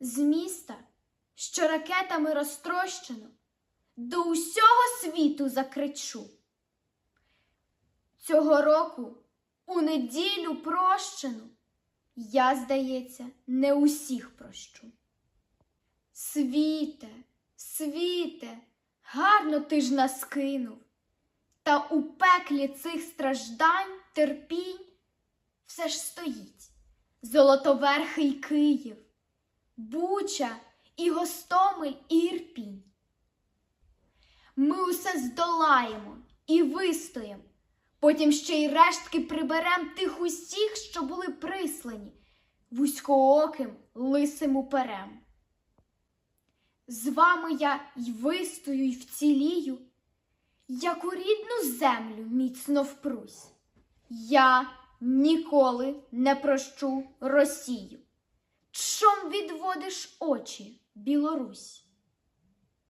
з міста, що ракетами розтрощено, до усього світу закричу. Цього року у неділю прощену я, здається, не усіх прощу. Світе, світе, гарно ти ж нас кинув, та у пеклі цих страждань, терпінь все ж стоїть золотоверхий Київ, Буча і Гостомель і Ірпінь. Ми усе здолаємо і вистоїм, потім ще й рештки приберем тих усіх, що були прислані, вузькооким лисим уперем. З вами я й вистою, й вцілію, як у рідну землю міцно впрусь. Я ніколи не прощу Росію. Чом відводиш очі, Білорусь?